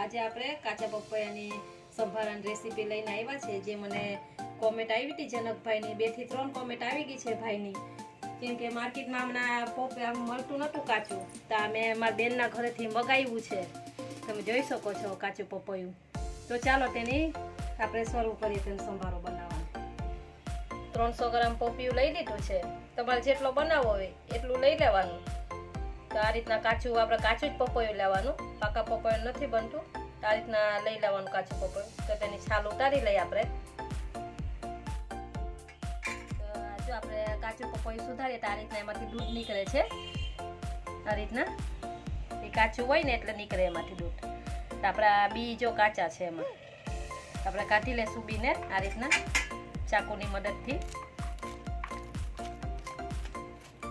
આજે આપણે કાચા પપૈયાની સંભારાની રેસીપી લઈને આવ્યા છે જે મને કોમેન્ટ આવી હતી જનકભાઈની. બેથી ત્રણ કોમેન્ટ આવી ગઈ છે ભાઈની. કેમ કે માર્કેટમાં હમણાં પપૈયા મળતું નહોતું કાચું. તો મેં મારા બેનના ઘરેથી મગાવ્યું છે. તમે જોઈ શકો છો કાચું પપૈયું. તો ચાલો તેની આપણે શરૂ કરીએ તેનો સંભારો બનાવવાનો. ત્રણસો ગ્રામ પપૈયું લઈ લીધું છે. તમારે જેટલો બનાવવો હોય એટલું લઈ લેવાનું. તો આ રીતના કાચું, આપણે કાચું જ પપૈયું લેવાનું. પાકા પપૈયું નથી બનતું. આ રીતના લઈ લેવાનું કાચું પપૈયું. તો તેની છાલ ઉતારી લઈએ આપણે. જો આપણે કાચું પપૈયું સુધારીએ તો આ રીતના એમાંથી દૂધ નીકળે છે. આ રીતના. એ કાચું હોય ને એટલે નીકળે એમાંથી દૂધ. તો આપણા બી જો કાચા છે એમાં. આપણે કાઢી લેશું બીને આ રીતના ચાકુની મદદથી.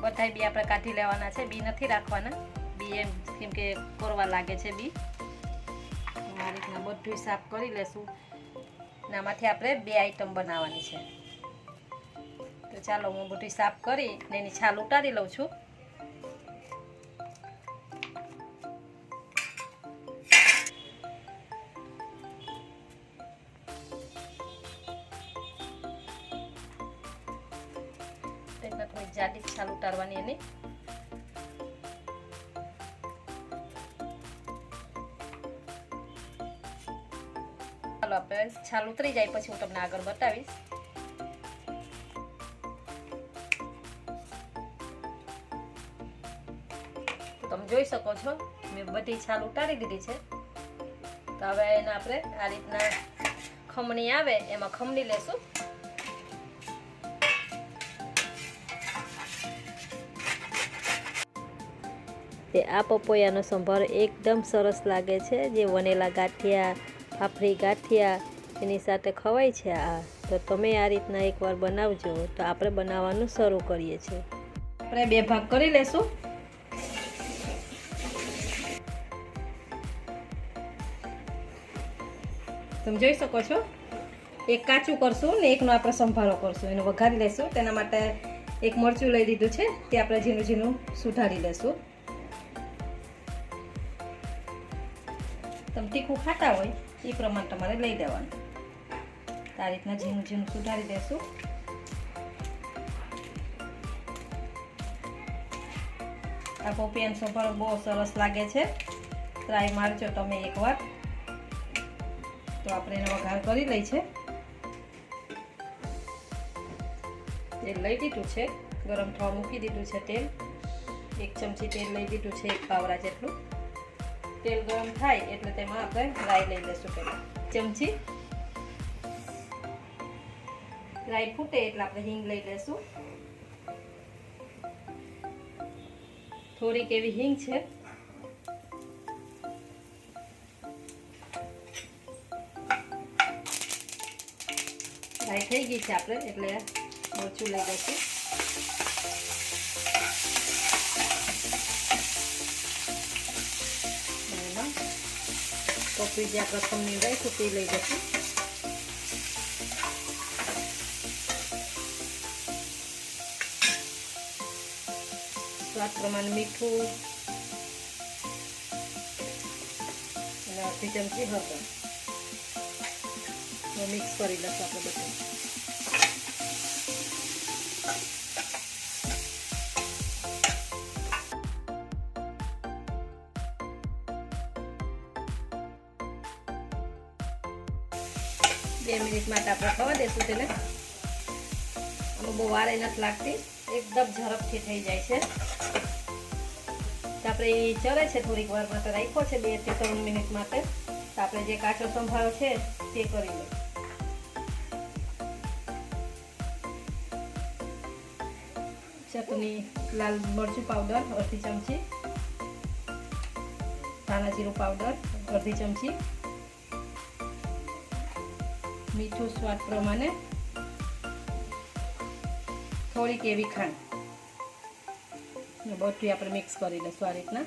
બધાય બી આપણે કાઢી લેવાના છે. બી નથી રાખવાના. બી એમ, કેમ કે કોરવા લાગે છે બી. આ રીતના બધું સાફ કરી લેશું. અને આમાંથી આપણે બે આઈટમ બનાવવાની છે. તો ચાલો, હું બધું સાફ કરી ને એની છાલ ઉતારી લઉં છું. જાડી છાલ ઉતારવાની એની. ચાલો આપણે છાલ ઉતરી જાય, પછી હું તમને આગળ બતાવીશ. તમે જોઈ શકો છો, મેં બધી છાલ ઉતારી દીધી છે. તો હવે એને આપણે આ રીતના ખમણી આવે, એમાં ખમણી લેશું. તે આ પપૈયાનો સંભાર એકદમ સરસ લાગે છે. જે વનેલા ગાંઠિયા ફાફરી ગાંઠિયા એની સાથે ખવાય છે આ. તો તમે આ રીતના એકવાર બનાવજો. તો આપણે બનાવવાનું શરૂ કરીએ છીએ. આપણે બે ભાગ કરી લેશું. તમે જોઈ શકો છો? એક કાચું કરશું ને એકનો આપણે સંભારો કરશું. એનો વઘારી લેશું. તેના માટે એક મરચું લઈ લીધું છે. તે આપણે ઝીણું ઝીણું સુધારી લેશું. તમે તીખું ખાતા હોય, એ પ્રમાણે તમારે લઈ દેવાનું. આ રીતના ઝીણું ઝીણું સુધારી દેશું. આ પોપિયાનો સફળ બહુ સરસ લાગે છે. ટ્રાય મારજો તમે એકવાર. તો આપણે એનો વઘાર કરી લઈ છે. તેલ લઈ દીધું છે. ગરમ થવા મૂકી દીધું છે તેલ. એક ચમચી તેલ લઈ દીધું છે એક પાવડા જેટલું. તેલ ગરમ થાય એટલે તેમાં આપણે રાઈ લઈ લઈશું પહેલાં. ચમચી. રાઈ ફૂટે એટલે આપણે હિંગ લઈ લઈશું થોડીક એવી હિંગ છે. રાઈ થઈ ગઈ છે આપણે એટલે મરચું લઈ લઈશું કોફી જે આપણે ખમણી રાખ્યું, તે લઈ જશું. સ્વાદ પ્રમાણે મીઠું અને અડધી ચમચી હળદર. મિક્સ કરી લઈશું આપણે બધું. બે મિનિટ માટે આપણે ખવા દઈશું તેને. આમાં બહુ વારે નથી લાગતી. એકદમ ઝડપથી થઈ જાય છે. આપણે એ ચરે છે થોડીક વાર માટે રાખ્યો છે, બેથી ત્રણ મિનિટ માટે. તો આપણે જે કાચો સંભારો છે તે કરી લઈએ. ચટણી, લાલ મરચું પાવડર, અડધી ચમચી. ધાણા જીરું પાવડર, અડધી ચમચી. મીઠું સ્વાદ પ્રમાણે થોડીક એવી ખાંડ. બધું આપણે મિક્સ કરી લઈશું આ રીતના.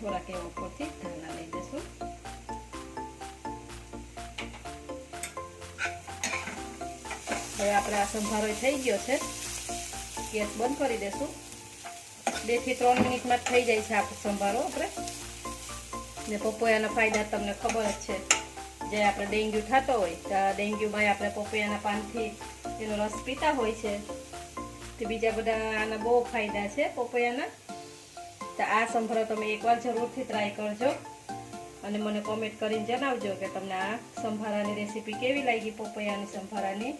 થોડાક એવા ઉપરથી ધાણા લઈ લઈશું. હવે આપણે આ સંભારો થઈ ગયો છે. ગેસ બંધ કરી દેશું. બેથી ત્રણ મિનિટમાં થઈ જાય છે આપણો સંભારો આપણે. ને પપૈયાના ફાયદા તમને ખબર જ છે. જે આપણે ડેન્ગ્યુ થતો હોય, તો ડેન્ગ્યુમાં આપણે પપૈયાના પાનથી એનો રસ પીતા હોય છે. તે બીજા બધા આના બહુ ફાયદા છે પપૈયાના. તો આ સંભારો તમે એકવાર જરૂરથી ટ્રાય કરજો. અને મને કોમેન્ટ કરીને જણાવજો કે તમને આ સંભારાની રેસીપી કેવી લાગી, પપૈયાની સંભારાની.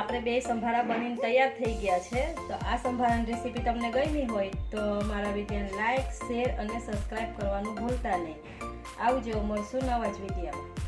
આપણે બે સંભારા બનીને તૈયાર થઈ ગયા છે. તો આ સંભારાની રેસીપી તમને ગમી હોય તો મારા વિડીયોને લાઇક શેર અને સબસ્ક્રાઈબ કરવાનું ભૂલતા નહીં. આવજો, મળશું નવા જ વિડીયોમાં.